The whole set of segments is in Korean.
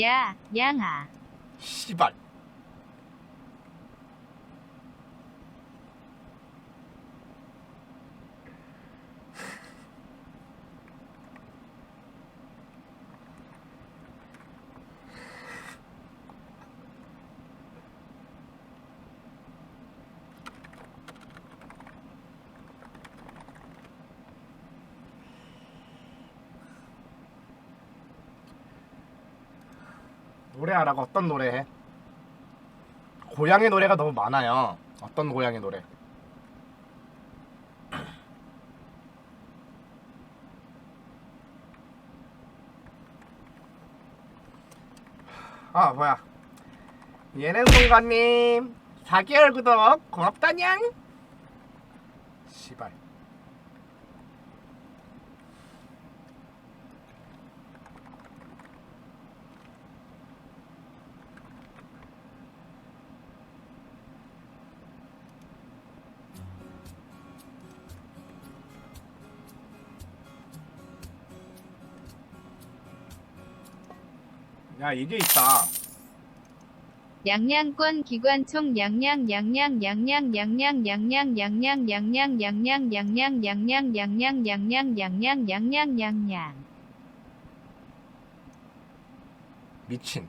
야, 양아. 씨발. 노래하라고 어떤 노래 해? 고양이 노래가 너무 많아요. 어떤 고양이 노래? 아 뭐야? 예능 동가님 4개월 구독 고맙다냥. 씨발. 야 이게 있다. 양양권 기관총 양양 양양 양양 양양 양양 양양 양양 양양 양양 양양 양양 양양 양양 양양 양양 미친.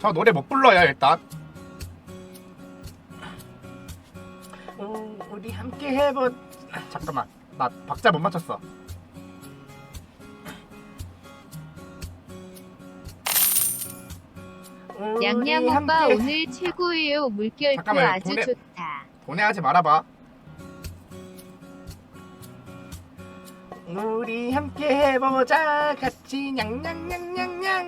저 노래 못 불러요 일단. 우- 우리 함께 해보. 아, 잠깐만, 나 박자 못 맞췄어. 양양 우리 오빠 함께- 오늘 최고예요 물결표 잠깐만요, 아주 보내- 좋다 보내하지 말아봐. 우리 함께 해보자 같이 냥냥냥냥냥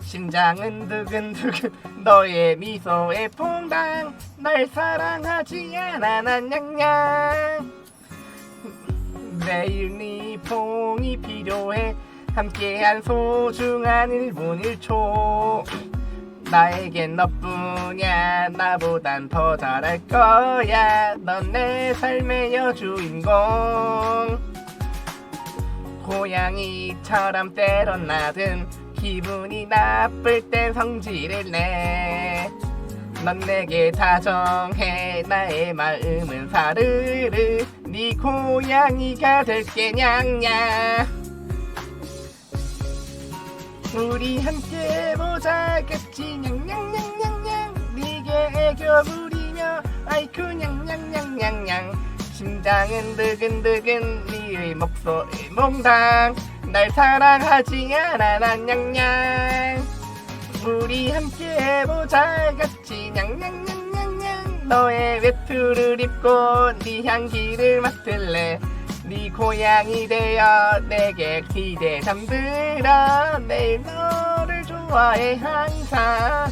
심장은 두근두근 너의 미소에 퐁당. 날 사랑하지 않아 난 냥냥 매일 네 퐁이 필요해. 함께한 소중한 1분 1초. 나에겐 너뿐이야. 나보단 더 잘할 거야. 넌 내 삶의 여주인공. 고양이처럼 때론 나든 기분이 나쁠 땐 성질을 내 넌 내게 다정해 나의 마음은 사르르. 네 고양이가 될게 냥냥. 우리 함께 보자 같이 냥냥냥냥냥 네게 애교 부리며 아이쿠 냥냥냥냥냥. 심장은 두근두근 네의 목소리 몽당 날 사랑하지 않아. 난 냥냥. 우리 함께 보자. 같이 냥냥냥냥냥. 너의 외투를 입고 네 향기를 맡을래. 네 고양이 되어 내게 기대 잠들어. 내일 너를 좋아해 항상.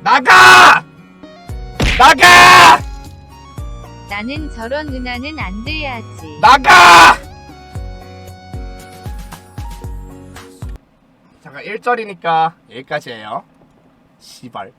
나가! 나가! 나는 저런 은하는 안 돼야지 나가! 잠깐 1절이니까 여기까지예요. 씨발.